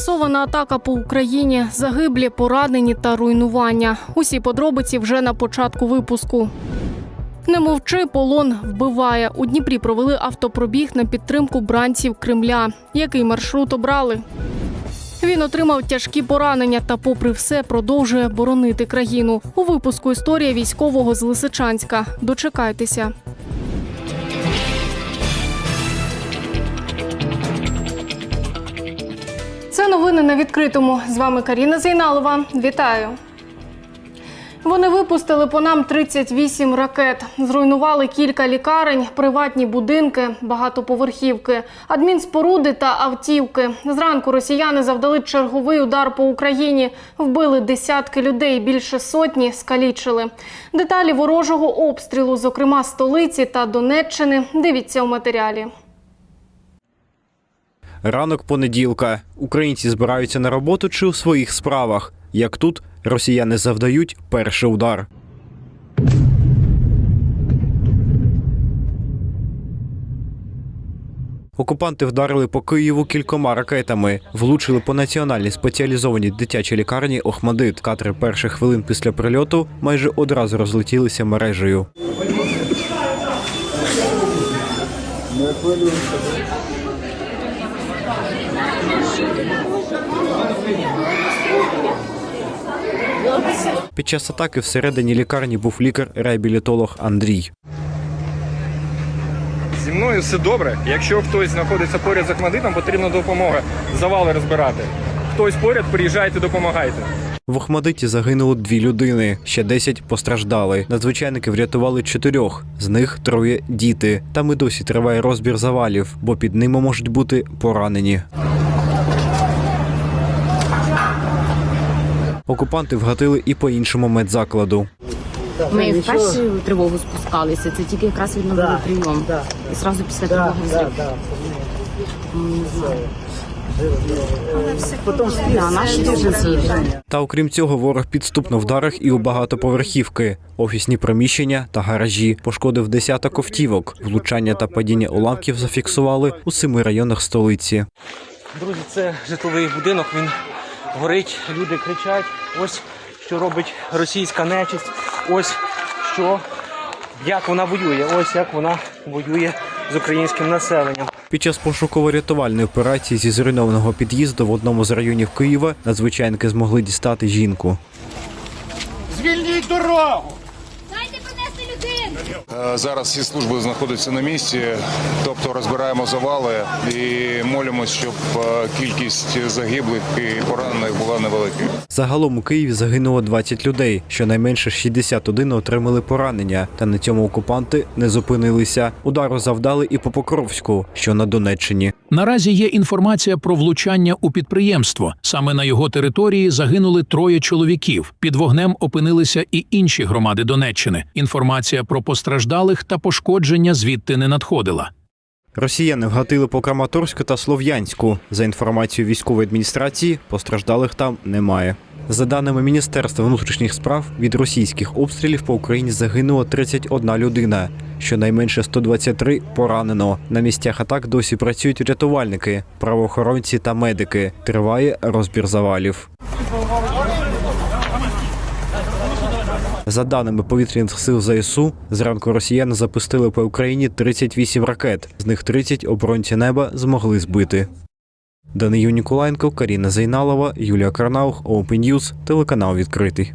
Масована атака по Україні, загиблі, поранені та руйнування. Усі подробиці вже на початку випуску. Не мовчи, полон вбиває. У Дніпрі провели автопробіг на підтримку бранців Кремля. Який маршрут обрали? Він отримав тяжкі поранення та, попри все, продовжує боронити країну. У випуску історія військового з Лисичанська. Дочекайтеся. Це новини на відкритому. З вами Каріна Зейналова. Вітаю. Вони випустили по нам 38 ракет, зруйнували кілька лікарень, приватні будинки, багатоповерхівки, адмінспоруди та автівки. Зранку росіяни завдали черговий удар по Україні, вбили десятки людей, більше сотні скалічили. Деталі ворожого обстрілу, зокрема столиці та Донеччини, дивіться у матеріалі. Ранок понеділка. Українці збираються на роботу чи у своїх справах. Як тут росіяни завдають перший удар. Окупанти вдарили по Києву кількома ракетами, влучили по національній спеціалізованій дитячій лікарні Охмадит. Кадри перших хвилин після прильоту майже одразу розлетілися мережею. Під час атаки всередині лікарні був лікар-реабілітолог Андрій. Зі мною все добре. Якщо хтось знаходиться поряд з Ахмадитом, потрібна допомога. Завали розбирати. Хтось поряд, приїжджайте, допомагайте. В Охмадиті загинуло дві людини, ще 10 постраждали. Надзвичайники врятували чотирьох, з них троє діти. Там і досі триває розбір завалів, бо під ними можуть бути поранені. Окупанти вгатили і по іншому медзакладу. Ми в першу тривогу спускалися, це тільки якраз відновили прийом. І одразу після тривоги взрив. Та окрім цього, ворог підступно вдарив і у багатоповерхівки, офісні приміщення та гаражі. Пошкодив десяток автівок. Влучання та падіння уламків зафіксували у семи районах столиці. Друзі, це житловий будинок, він горить, люди кричать. Ось що робить російська нечисть. Ось що, як вона воює, ось як вона воює з українським населенням. Під час пошуково-рятувальної операції зі зруйнованого під'їзду в одному з районів Києва надзвичайники змогли дістати жінку. Звільніть дорогу! Людину! Е, Зараз всі служби знаходяться на місці, тобто розбираємо завали і молимось, щоб е, кількість загиблих і поранених була невеликою. Загалом у Києві загинуло 20 людей. Щонайменше 61 отримали поранення. Та на цьому окупанти не зупинилися. Удару завдали і по Покровську, що на Донеччині. Наразі є інформація про влучання у підприємство. Саме на його території загинули троє чоловіків. Під вогнем опинилися і інші громади Донеччини. Інформація про постраждалих та пошкодження звідти не надходила. Росіяни вгатили по Краматорську та Слов'янську. За інформацією військової адміністрації, постраждалих там немає. За даними Міністерства внутрішніх справ, від російських обстрілів по Україні загинуло 31 людина. Щонайменше 123 поранено. На місцях атак досі працюють рятувальники, правоохоронці та медики. Триває розбір завалів. За даними повітряних сил ЗСУ, зранку росіяни запустили по Україні 38 ракет, з них 30 оборонці неба змогли збити. Данию Ніколаєнко, Каріна Зайналова, Юлія Карнаух, Open News, телеканал відкритий.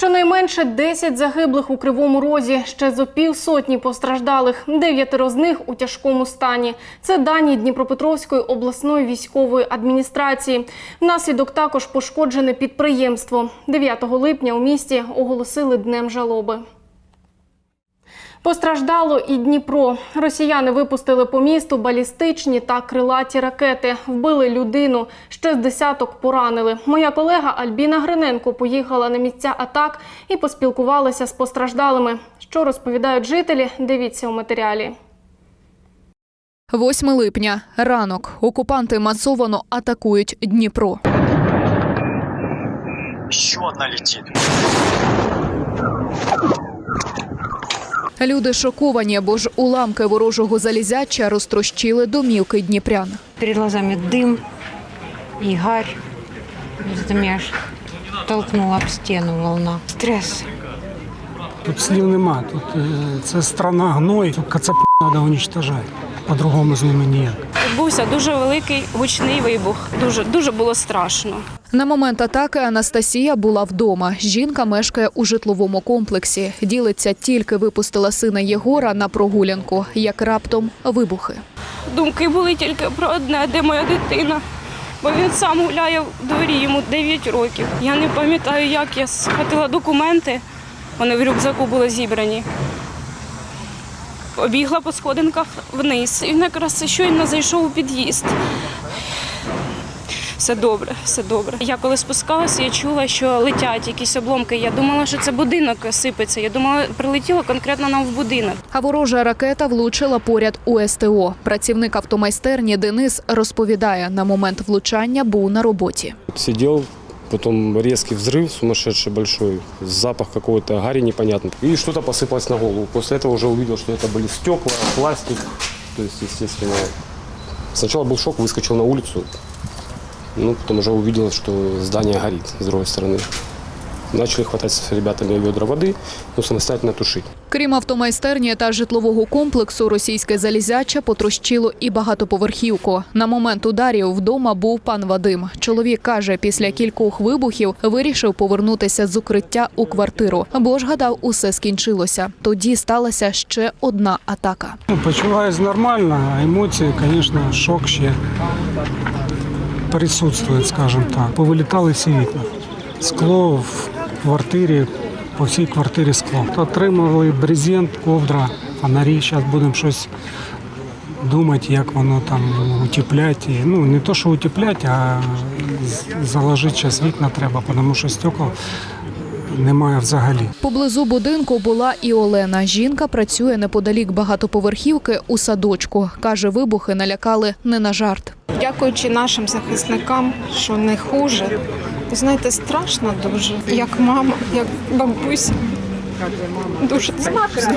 Щонайменше 10 загиблих у Кривому Розі, ще зо півсотні постраждалих, дев'ятеро з них у тяжкому стані. Це дані Дніпропетровської обласної військової адміністрації. Внаслідок також пошкоджене підприємство. 9 липня у місті оголосили днем жалоби. Постраждало і Дніпро. Росіяни випустили по місту балістичні та крилаті ракети. Вбили людину. Ще з десяток поранили. Моя колега Альбіна Гриненко поїхала на місця атак і поспілкувалася з постраждалими. Що розповідають жителі? Дивіться у матеріалі. 8 липня. Ранок. Окупанти масовано атакують Дніпро. Еще одна летит. Люди шоковані, бо ж уламки ворожого залізяча розтрощили домівки дніпрян. Перед глазами дим, и гарь. Это толкнула об стену волна. Стресс. Тут слів нема. Тут е, це страна гной, тут кацап треба уничтожати. По-другому з ними ніяк. Відбувся дуже великий гучний вибух. Дуже дуже було страшно. На момент атаки Анастасія була вдома. Жінка мешкає у житловому комплексі. Ділиться, тільки випустила сина Єгора на прогулянку, як раптом вибухи. Думки були тільки про одне, де моя дитина. Бо він сам гуляє в дворі, йому 9 років. Я не пам'ятаю, як я схватила документи. Вони в рюкзаку були зібрані. Побігла по сходинках вниз. І він якраз щойно зайшов у під'їзд Все добре, все добре. Я коли спускалася, я чула, що летять якісь обломки. Я думала, що це будинок сипеться. Я думала, прилетіло конкретно нам в будинок. А ворожа ракета влучила поряд у СТО. Працівник автомайстерні Денис розповідає, на момент влучання був на роботі. Сидел, потом резкий взрыв сумасшедший большой, запах какой-то гари непонятный. И что-то посыпалось на голову. После этого уже увидел, что это были стекла, пластик. То есть, естественно, сначала был шок, выскочил на улицу. Ну, потом уже увидел, что здание горит с другой стороны. Начали хватать с ребятами ведра воды, ну, самостоятельно тушить. Крім автомайстерні та житлового комплексу, російське залізяча потрощило і багатоповерхівку. На момент ударів вдома був пан Вадим. Чоловік каже, після кількох вибухів вирішив повернутися з укриття у квартиру, бо ж гадав, усе скінчилося. Тоді сталася ще одна атака. Ну, почуваюсь нормально, а емоції, звісно, шок ще присутствує, скажем так. Повилітали всі вікна. Скло в квартирі, по всій квартирі скло. Отримали брезент, ковдра, фонарі. Зараз будемо щось думати, як воно там утеплять. Ну, не то, що утеплять, а заложити зараз вікна треба, тому що стекол немає взагалі. Поблизу будинку була і Олена. Жінка працює неподалік багатоповерхівки у садочку. Каже, вибухи налякали не на жарт. Дякуючи нашим захисникам, що не хуже. Ви знаєте, страшно дуже. Як мама, як бабуся. Дуже страшно.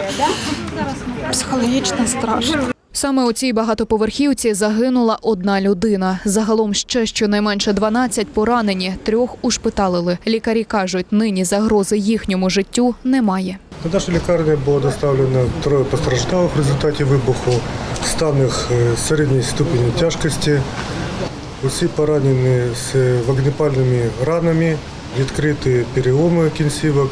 Психологічно страшно. Саме у цій багатоповерхівці загинула одна людина. Загалом ще щонайменше 12 поранені, трьох ушпиталили. Лікарі кажуть, нині загрози їхньому життю немає. До нашої лікарні було доставлено троє постраждалих в результаті вибуху, стан їх е, середньої ступені тяжкості. Усі поранені з вогнепальними ранами, відкриті переломи кінцівок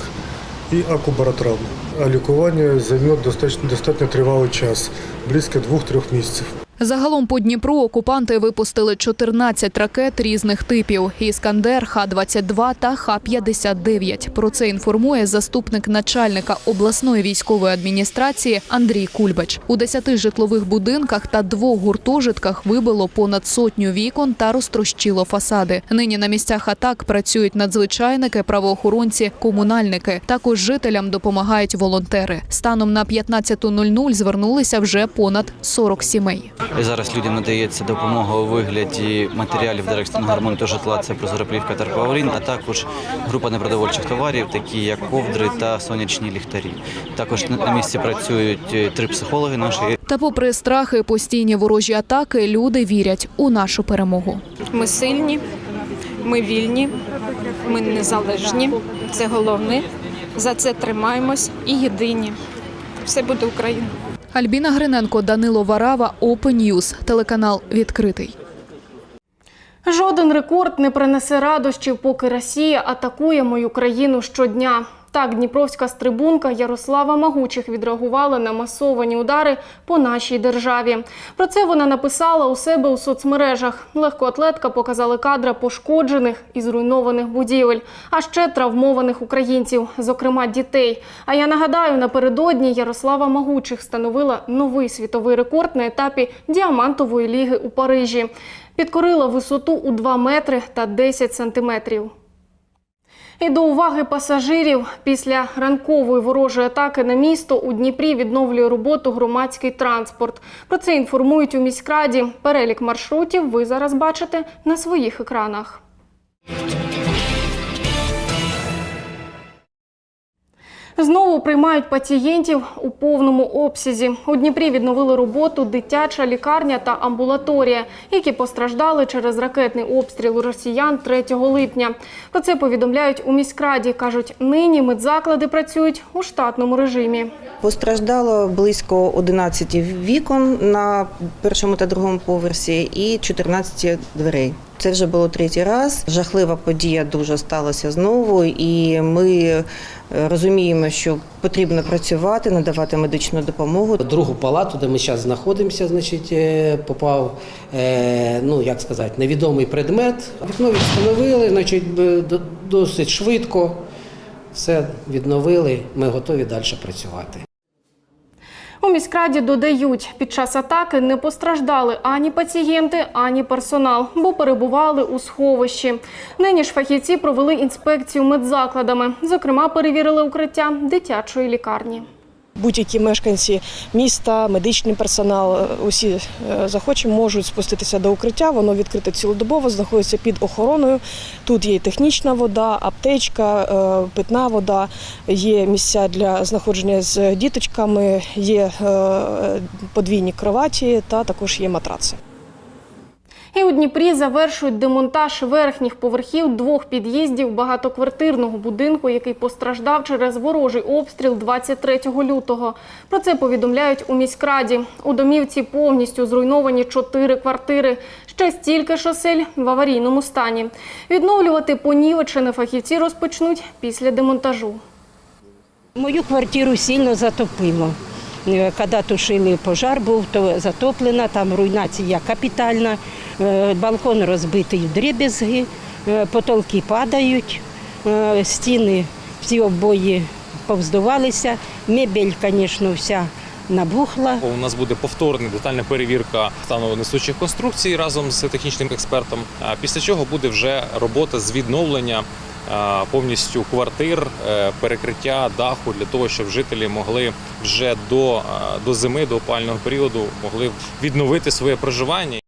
і акубаротравми. А лікування займе достатньо, достатньо тривалий час, близько 2-3 місяців. Загалом по Дніпру окупанти випустили 14 ракет різних типів: Іскандер, Х-22 та Х-59. Про це інформує заступник начальника обласної військової адміністрації Андрій Кульбач. У 10 житлових будинках та двох гуртожитках вибило понад сотню вікон та розтрощило фасади. Нині на місцях атак працюють надзвичайники, правоохоронці, комунальники. Також жителям допомагають волонтери. Станом на 15.00 звернулися вже понад 40 сімей. Зараз людям надається допомога у вигляді матеріалів для екстреного ремонту житла. Це прозороплівка та паурін, а також група непродовольчих товарів, такі як ковдри та сонячні ліхтарі. Також на- на місці працюють е, три психологи наші Та попри страхи, постійні ворожі атаки, люди вірять у нашу перемогу. Ми сильні, ми вільні, ми незалежні. Це головне. За це тримаємось і єдині. Все буде Україна. Альбіна Гриненко, Данило Варава, Open News, телеканал відкритий. Жоден рекорд не принесе радощів, поки Росія атакує мою країну щодня. Так, дніпровська стрибунка Ярослава Магучих відреагувала на масовані удари по нашій державі. Про це вона написала у себе у соцмережах. Легкоатлетка показала кадри пошкоджених і зруйнованих будівель, а ще травмованих українців, зокрема дітей. А я нагадаю, напередодні Ярослава Магучих встановила новий світовий рекорд на етапі діамантової ліги у Парижі. Підкорила висоту у 2 метри та 10 сантиметрів. І до уваги пасажирів після ранкової ворожої атаки на місто у Дніпрі відновлює роботу громадський транспорт. Про це інформують у міськраді. Перелік маршрутів ви зараз бачите на своїх екранах. Знову приймають пацієнтів у повному обсязі. У Дніпрі відновили роботу дитяча лікарня та амбулаторія, які постраждали через ракетний обстріл росіян 3 липня. Про це повідомляють у міськраді. кажуть, нині медзаклади працюють у штатному режимі. Постраждало близько 11 вікон на першому та другому поверсі і 14 дверей. Це вже було третій раз. Жахлива подія дуже сталася знову, і ми е, розуміємо, що потрібно працювати, надавати медичну допомогу. Другу палату, де ми зараз знаходимося, значить, е, попав, е, ну як сказати, невідомий предмет. Вікно відстановили, значить, до- досить швидко. Все відновили, ми готові далі працювати. У міськраді додають, під час атаки не постраждали ані пацієнти, ані персонал, бо перебували у сховищі. Нині ж фахівці провели інспекцію медзакладами. Зокрема, перевірили укриття дитячої лікарні. Будь-які мешканці міста, медичний персонал, е, усі е, захочі можуть спуститися до укриття. Воно відкрите цілодобово, знаходиться під охороною. Тут є технічна вода, аптечка, е, питна вода, є місця для знаходження з діточками, є подвійні кроваті та також є матраци. І у Дніпрі завершують демонтаж верхніх поверхів двох під'їздів багатоквартирного будинку, який постраждав через ворожий обстріл 23 лютого. Про це повідомляють у міськраді. У домівці повністю зруйновані чотири квартири. Ще стільки ж осель в аварійному стані. Відновлювати понівечені фахівці розпочнуть після демонтажу. Мою квартиру сильно затопило. Е, Коли тушили пожар, був то затоплена, там руйнація капітальна, балкон розбитий в дребезги, е, потолки падають, е, стіни всі обої повздувалися, мебель, звісно, вся набухла. У нас буде повторна детальна перевірка стану несучих конструкцій разом з технічним експертом. Після чого буде вже робота з відновлення повністю квартир, е, перекриття даху для того, щоб жителі могли вже до, до зими, до опального періоду могли відновити своє проживання.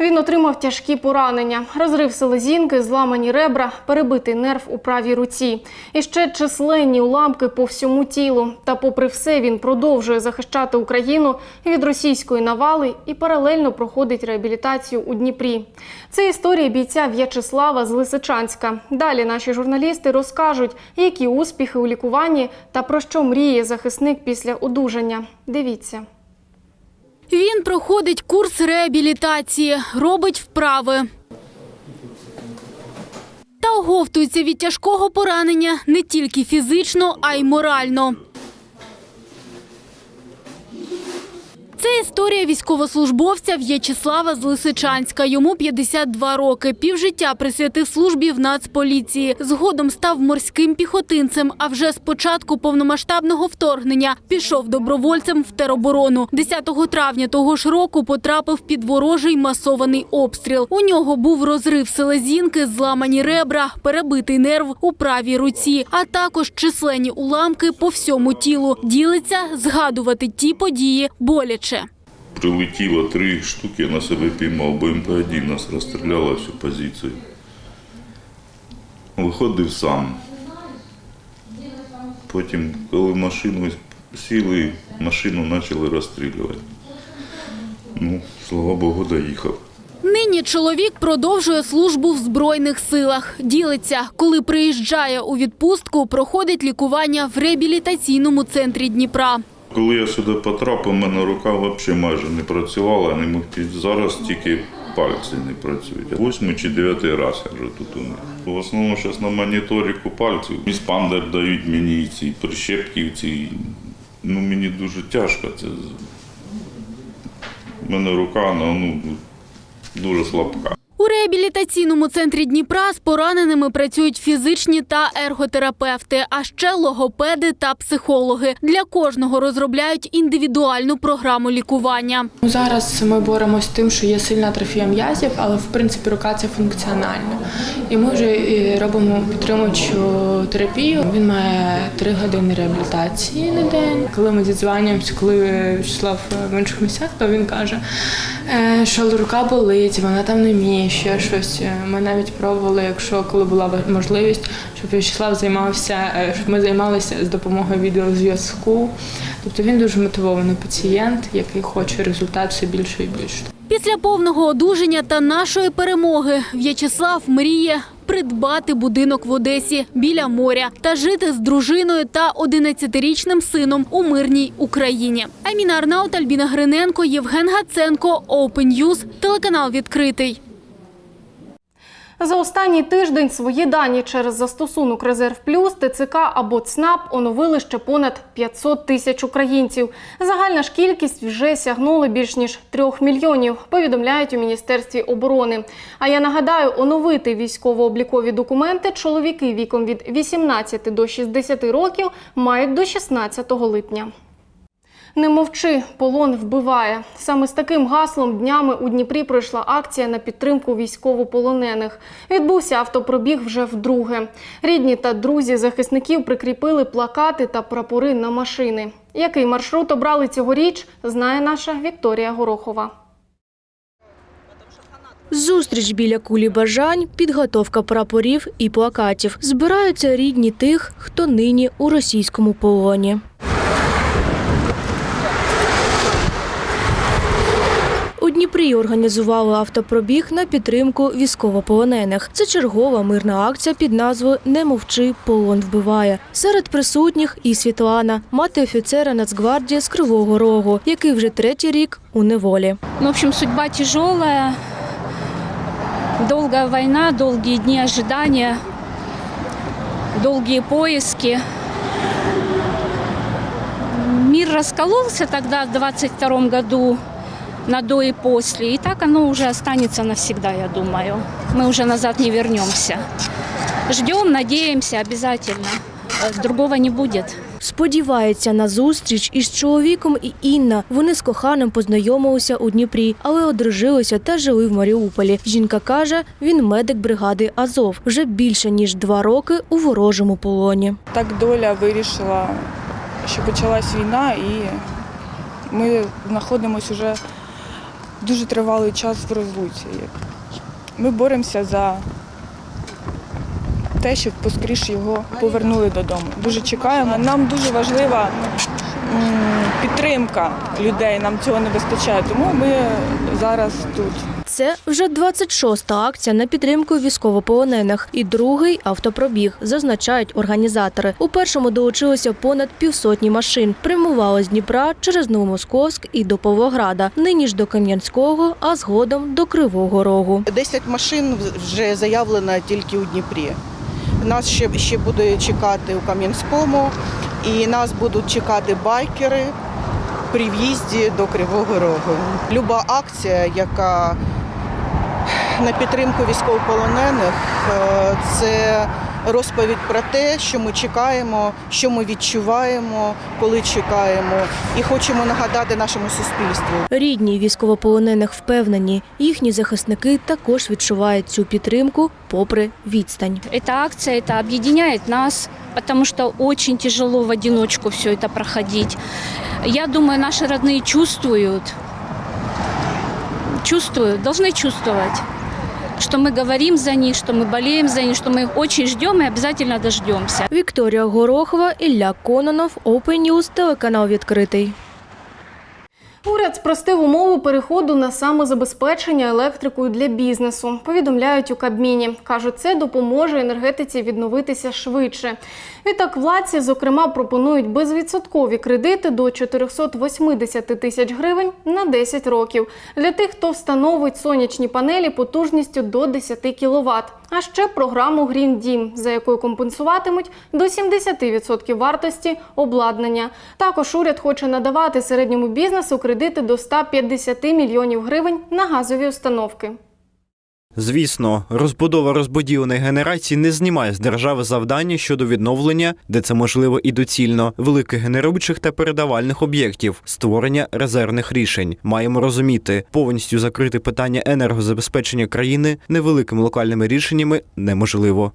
Він отримав тяжкі поранення, розрив селезінки, зламані ребра, перебитий нерв у правій руці. І ще численні уламки по всьому тілу. Та, попри все, він продовжує захищати Україну від російської навали і паралельно проходить реабілітацію у Дніпрі. Це історія бійця В'ячеслава з Лисичанська. Далі наші журналісти розкажуть, які успіхи у лікуванні та про що мріє захисник після одужання. Дивіться. Він проходить курс реабілітації, робить вправи. Та оговтується від тяжкого поранення не тільки фізично, а й морально. Це історія військовослужбовця В'ячеслава з Лисичанська. Йому 52 роки. Півжиття присвятив службі в Нацполіції. Згодом став морським піхотинцем. А вже з початку повномасштабного вторгнення пішов добровольцем в тероборону. 10 травня того ж року потрапив під ворожий масований обстріл. У нього був розрив селезінки, зламані ребра, перебитий нерв у правій руці, а також численні уламки по всьому тілу. Ділиться згадувати ті події боляче. Прилетіло три штуки, я на себе піймав. БМП-1 нас розстріляла всю позицію. Виходив сам. Потім, коли машину сіли, машину почали розстрілювати. Ну, слава Богу, доїхав. Нині чоловік продовжує службу в збройних силах. Ділиться, коли приїжджає у відпустку, проходить лікування в реабілітаційному центрі Дніпра. Коли я сюди потрапив, у мене рука взагалі майже не працювала, не мог зараз тільки пальці не працюють. Восьмий чи дев'ятий раз я вже тут у них. В основному зараз на моніторику пальців. Іспандер дають мені ці прищепки, ці. Ну мені дуже тяжко. Це у мене рука ну, дуже слабка. У реабілітаційному центрі Дніпра з пораненими працюють фізичні та ерготерапевти, а ще логопеди та психологи. Для кожного розробляють індивідуальну програму лікування. Зараз ми боремося з тим, що є сильна атрофія м'язів, але в принципі рука це функціональна. І ми вже робимо підтримуючу терапію. Він має три години реабілітації на день. Коли ми дідзванюємося, коли Вячеслав в інших місцях, то він каже: Що рука болить, вона там не вміє, ще щось. Е, Ми навіть пробували, якщо коли була можливість, щоб В'ячеслав займався, е, щоб ми займалися з допомогою відеозв'язку. Тобто він дуже мотивований пацієнт, який хоче результат все більше і більше. Після повного одужання та нашої перемоги В'ячеслав мріє придбати будинок в Одесі біля моря та жити з дружиною та 11-річним сином у мирній Україні. Аміна Арнаут, Альбіна Гриненко, Євген Гаценко, Open News, телеканал відкритий. За останній тиждень свої дані через застосунок Резерв Плюс, ТЦК або ЦНАП оновили ще понад 500 тисяч українців. Загальна ж кількість вже сягнула більш ніж трьох мільйонів. Повідомляють у міністерстві оборони. А я нагадаю, оновити військово-облікові документи чоловіки віком від 18 до 60 років мають до 16 липня. Не мовчи, полон вбиває. Саме з таким гаслом днями у Дніпрі пройшла акція на підтримку військовополонених. Відбувся автопробіг вже вдруге. Рідні та друзі захисників прикріпили плакати та прапори на машини. Який маршрут обрали цьогоріч, знає наша Вікторія Горохова. Зустріч біля кулі бажань, підготовка прапорів і плакатів. Збираються рідні тих, хто нині у російському полоні. У Дніпрі організували автопробіг на підтримку військовополонених. Це чергова мирна акція під назвою Не мовчи, полон вбиває. Серед присутніх і Світлана, мати офіцера Нацгвардії з Кривого Рогу, який вже третій рік у неволі. Ну, в общем, судьба тяжелая. Долгая война, долгие дни ожидания, долгие поиски. Мир раскололся тогда в 22 году на до и после. И так оно уже останется навсегда, я думаю. Мы уже назад не вернемся. Ждем, надеемся обязательно. Э, Другого не будет. Сподівається на зустріч із чоловіком і Інна. Вони з коханим познайомилися у Дніпрі, але одружилися та жили в Маріуполі. Жінка каже, він медик бригади Азов вже більше ніж два роки у ворожому полоні. Так доля вирішила, що почалась війна, і ми знаходимося вже дуже тривалий час в розлуці. Ми боремося за те, щоб поскоріше його повернули додому. Дуже чекаємо. Нам дуже важлива підтримка людей, нам цього не вистачає, тому ми зараз тут. Це вже 26-та акція на підтримку військовополонених і другий автопробіг, зазначають організатори. У першому долучилося понад півсотні машин. Прямували з Дніпра через Новомосковськ і до Павлограда. Нині ж до Кам'янського, а згодом до Кривого Рогу. 10 машин вже заявлено тільки у Дніпрі. Нас ще, ще буде чекати у Кам'янському, і нас будуть чекати байкери при в'їзді до Кривого Рогу. Люба акція, яка на підтримку військовополонених, е, це розповідь про те, що ми чекаємо, що ми відчуваємо, коли чекаємо, і хочемо нагадати нашому суспільству. Рідні військовополонених впевнені, їхні захисники також відчувають цю підтримку попри відстань. Эта акция это объединяет нас, потому что очень тяжело в одиночку все это проходить. Я думаю, наши родные чувствуют, чувствуют, должны чувствовать, что мы говорим за них, что мы болеем за них, что мы их очень ждем и обязательно дождемся. Вікторія Горохова, Ілля Кононов, Open News, телеканал відкритий. Уряд спростив умову переходу на самозабезпечення електрикою для бізнесу. Повідомляють у Кабміні. кажуть, це допоможе енергетиці відновитися швидше. Відтак владці, зокрема, пропонують безвідсоткові кредити до 480 тисяч гривень на 10 років для тих, хто встановить сонячні панелі потужністю до 10 кВт. А ще програму Green Дім, за якою компенсуватимуть до 70% вартості обладнання. Також уряд хоче надавати середньому бізнесу кредити до 150 мільйонів гривень на газові установки. Звісно, розбудова розбудіваної генерації не знімає з держави завдання щодо відновлення, де це можливо і доцільно, великих генеруючих та передавальних об'єктів, створення резервних рішень. Маємо розуміти, повністю закрити питання енергозабезпечення країни невеликими локальними рішеннями неможливо.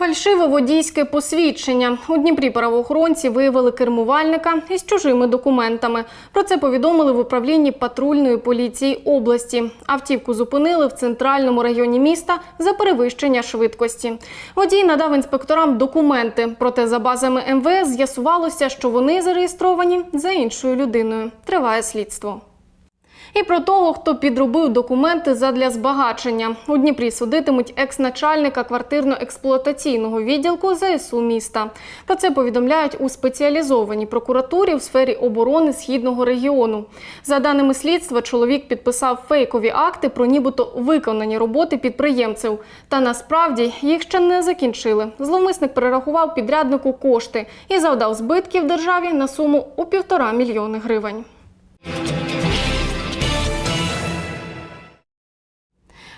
Фальшиве водійське посвідчення. У Дніпрі правоохоронці виявили кермувальника із чужими документами. Про це повідомили в управлінні патрульної поліції області. Автівку зупинили в центральному районі міста за перевищення швидкості. Водій надав інспекторам документи. Проте за базами МВС з'ясувалося, що вони зареєстровані за іншою людиною. Триває слідство. І про того, хто підробив документи задля збагачення. У Дніпрі судитимуть екс-начальника квартирно-експлуатаційного відділку ЗСУ міста. Про це повідомляють у спеціалізованій прокуратурі у сфері оборони східного регіону. За даними слідства, чоловік підписав фейкові акти про нібито виконані роботи підприємців. Та насправді їх ще не закінчили. Зловмисник перерахував підряднику кошти і завдав збитків державі на суму у півтора мільйони гривень.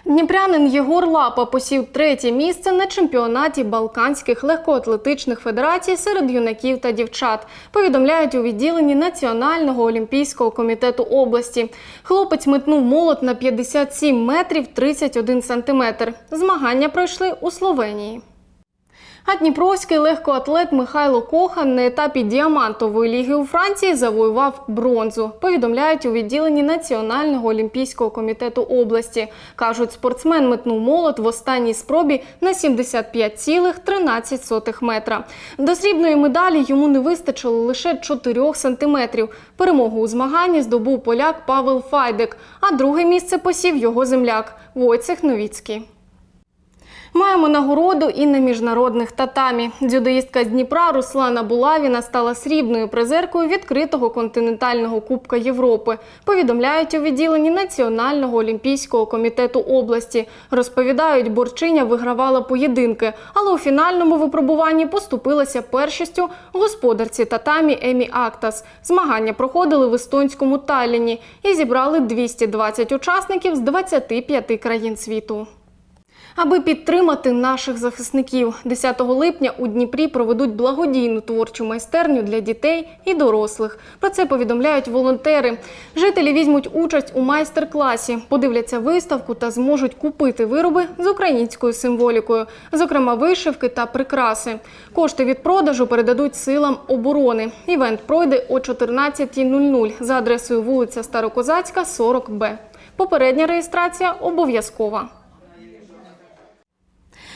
Дніпрянин Єгор Лапа посів третє місце на чемпіонаті Балканських легкоатлетичних федерацій серед юнаків та дівчат. Повідомляють у відділенні Національного олімпійського комітету області. Хлопець метнув молот на 57 метрів 31 сантиметр. Змагання пройшли у Словенії. А дніпровський легкоатлет Михайло Кохан на етапі діамантової ліги у Франції завоював бронзу. Повідомляють у відділенні Національного олімпійського комітету області. кажуть, спортсмен метнув молот в останній спробі на 75,13 метра. До срібної медалі йому не вистачило лише 4 сантиметрів. Перемогу у змаганні здобув поляк Павел Файдек, а друге місце посів його земляк Войцех Новіцький. Маємо нагороду і на міжнародних татамі. Дзюдоїстка з Дніпра Руслана Булавіна стала срібною призеркою відкритого континентального Кубка Європи. Повідомляють у відділенні Національного олімпійського комітету області. Розповідають, борчиня вигравала поєдинки, але у фінальному випробуванні поступилася першістю господарці татамі Емі Актас. Змагання проходили в естонському Талліні і зібрали 220 учасників з 25 країн світу. Аби підтримати наших захисників, 10 липня у Дніпрі проведуть благодійну творчу майстерню для дітей і дорослих. Про це повідомляють волонтери. Жителі візьмуть участь у майстер-класі, подивляться виставку та зможуть купити вироби з українською символікою, зокрема вишивки та прикраси. Кошти від продажу передадуть силам оборони. Івент пройде о 14.00 за адресою вулиця Старокозацька, 40Б. Попередня реєстрація обов'язкова.